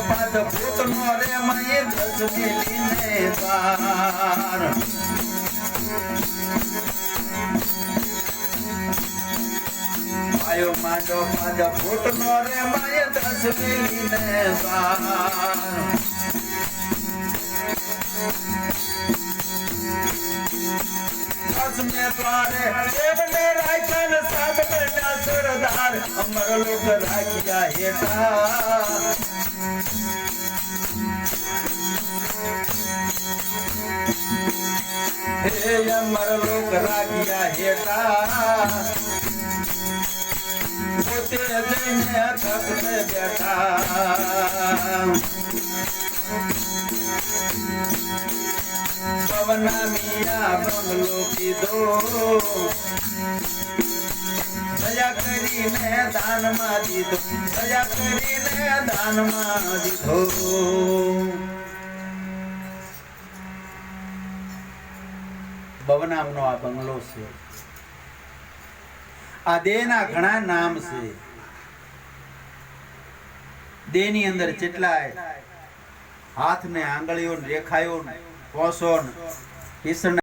પાદ ભૂતનો રે મયે દસ મિલીને દ્વાર. આયો માટો પાદ ભૂતનો રે માય દસ મિલીને બન્યા સરદાર. અમર લોક રાખ્યા હેતા હે અમર લોક રાખ્યા હેઠા. પોતે જઈને તખતે બેઠા પવના મિયા બંગલો કીધો દયા કરીને દીધો દયા કરીને દાનમાં આ બંગલો છે. આ દેહના ઘણા નામ છે. દેહની અંદર જેટલાય હાથ ને આંગળીઓ રેખાયો કોસો ને